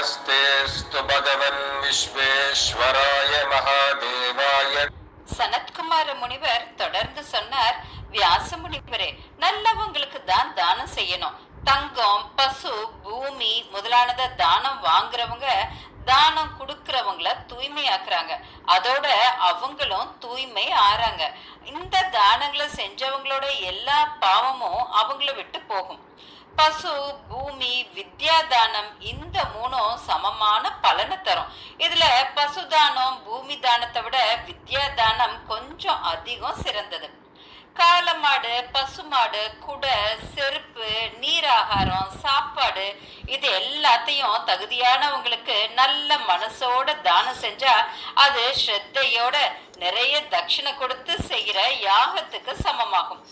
நமஸ்தேஸ்து பகவன் விஸ்வேஸ்வராய மகாதேவாய. சனத்குமார முனிவர் தொடர்ந்து சொன்னார் வியாச முனிவரே நல்லவங்களுக்கு தான் தானம் செய்யணும். தங்கம் பசு பூமி முதலானதை தானம் வாங்குறவங்க தானம் கொடுக்கறவங்கள தூய்மையாக்குறாங்க. அதோட அவங்களும் தூய்மை ஆறாங்க. இந்த தானங்களை செஞ்சவங்களோட எல்லா பாவமும் அவங்கள விட்டு போகும். பசு பூமி வித்யா தானம் இந்த மூணும் சமமான பலனை தரும். இதுல பசு தானம் பூமி தானத்தை விட வித்யா தானம் கொஞ்சம் அதிகம் சிறந்தது. காலமாடு பசுமாடு குடை செருப்பு நீராகாரம் சாப்பாடு எல்லாத்தையும் தகுதியானவங்களுக்கு நல்ல மனசோட தானம் செஞ்சா அது ஸ்ரத்தையோட நிறைய தட்சிணை கொடுத்து செய்கிற யாகத்துக்கு சமமாகும்.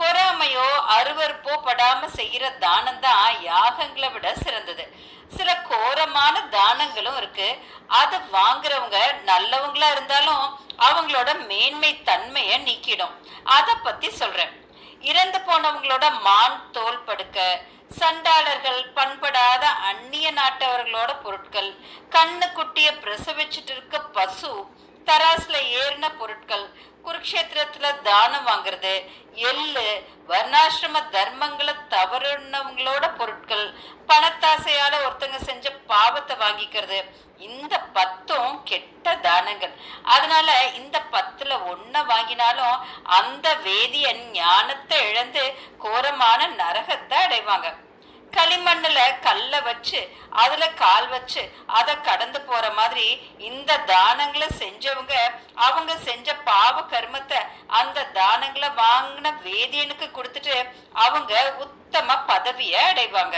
பொறாமையோ அருவருப்போ படாம செய்யற தானம் தான் யாகங்களை விட சிறந்தது. சில கோரமான தானங்களும் இருக்கு. அதை வாங்குறவங்க நல்லவங்களா இருந்தாலும் அவங்களோட மேன்மை தன்மையை நீக்கிடும். அதை பத்தி சொல்றேன். இறந்து போனவங்களோட மான் தோல் படுக்க சண்டாளர்கள் பண்படாத அந்நிய நாட்டவர்களோட பொருட்கள் கண்ணு குட்டிய பிரசவிச்சுட்டு இருக்க பசு தராசுல ஏறின பொருட்கள் குருக்ஷேத்திரத்துல தானம் வாங்குறது எள்ளு வர்ணாசிரம தர்மங்களை தவறுனவங்களோட பொருட்கள் பணத்தாசையால ஒருத்தங்க பாவத்தை வாங்கிக்கிறது. இந்த பத்தும் கெட்ட தானங்கள். அதனால இந்த பத்துல ஒன்ன வாங்கினாலும் அந்த வேதியன் ஞானத்தை இழந்து கோரமான நரகத்தை அடைவாங்க. களிமண்ணுல கல்ல வச்சு அதுல கால் வச்சு அதை கடந்து போற மாதிரி இந்த தானங்களை செஞ்சவங்க அவங்க செஞ்ச பாவ கர்மத்தை அந்த தானங்களை வாங்கின வேதியனுக்கு கொடுத்துட்டு அவங்க உத்தம பதவியை அடைவாங்க.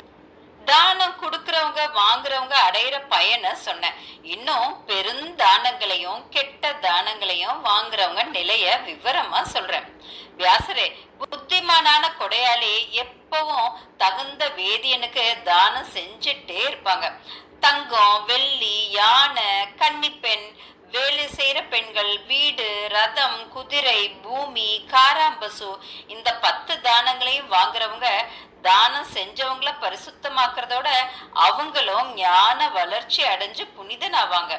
தானம் கொடுக்கறவங்க வாங்குறவங்க அடையிற பயனை சொன்னேன். இன்னும் பெருந்தானங்களையும் கெட்ட தானங்களையும் வாங்குறவங்க நிலைய விவரமா சொல்றேன். வியாசரே புத்திமானான கொடையாளி எப்பவும் தகுந்த வேதியனுக்கு தானம் செஞ்சுட்டே இருப்பாங்க. தங்கம் வெள்ளி யானை கன்னிப்பெண் வேலை செய்யற பெண்கள் வீடு ரதம் குதிரை பூமி காராம்பசு இந்த பத்து தானங்களையும் வாங்குறவங்க தானம் செஞ்சவங்கள பரிசுத்தமாக்குறதோட அவங்களும் ஞான வளர்ச்சி அடைஞ்சு புனிதன் ஆவாங்க.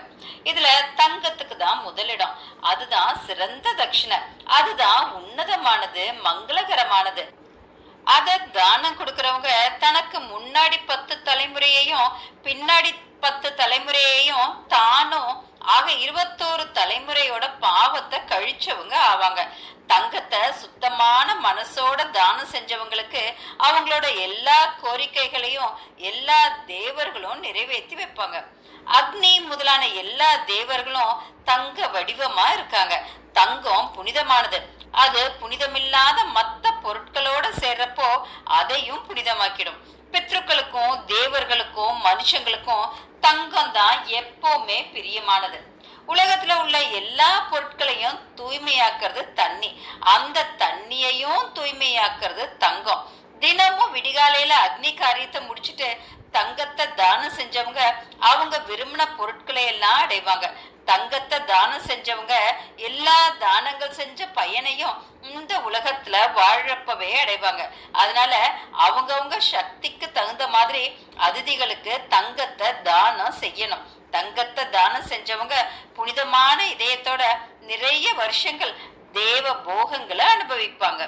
இதுல தங்கத்துக்கு தான் முதலிடம். அதுதான் சிறந்த தட்சிணை. அதுதான் உன்னதமானது மங்களகரமானது. அத தானம் கொடுக்கறவங்க தனக்கு முன்னாடி பத்து தலைமுறையையும் பின்னாடி பத்து தலைமுறையையும் தானும் ஆக இருபத்தோரு தலைமுறையோட பாவத்தை கழிச்சவங்க ஆவாங்க. தங்கத்தை சுத்தமான மனசோட தானம் செஞ்சவங்களுக்கு அவங்களோட எல்லா கோரிக்கைகளையும் எல்லா தேவர்களும் நிறைவேற்றி வைப்பாங்க. அக்னி முதலான எல்லா தேவர்களும் தங்க வடிவமா இருக்காங்க. தங்கம் புனிதமானது. அது புனிதமில்லாத மற்ற பொருட்களோட சேர்றப்போ அதையும் புனிதமாக்கிடும். பித்ருக்களுக்கும் தேவர்களுக்கும் மனுஷங்களுக்கும் தங்கம் தான் எப்பவுமே பிரியமானது. உலகத்துல உள்ள எல்லா பொருட்களையும் தூய்மையாக்குறது தண்ணி. அந்த தண்ணியையும் தூய்மையாக்குறது தங்கம். தினமும் விடிகாலையில அக்னி காரியத்தை முடிச்சிட்டு தங்கத்தை தானம் செஞ்சவங்க அவங்க விரும்பின பொருட்களை எல்லாம் அடைவாங்க. தங்கத்தை தானம் செஞ்சவங்க எல்லா தானங்கள் செஞ்ச பயனையும் இந்த உலகத்துல வாழப்பவே அடைவாங்க. அதனால அவங்கவுங்க சக்திக்கு தகுந்த மாதிரி அதிதிகளுக்கு தங்கத்தை தானம் செய்யணும். தங்கத்தை தானம் செஞ்சவங்க புனிதமான இதயத்தோட நிறைய வருஷங்கள் தேவ போகங்களை அனுபவிப்பாங்க.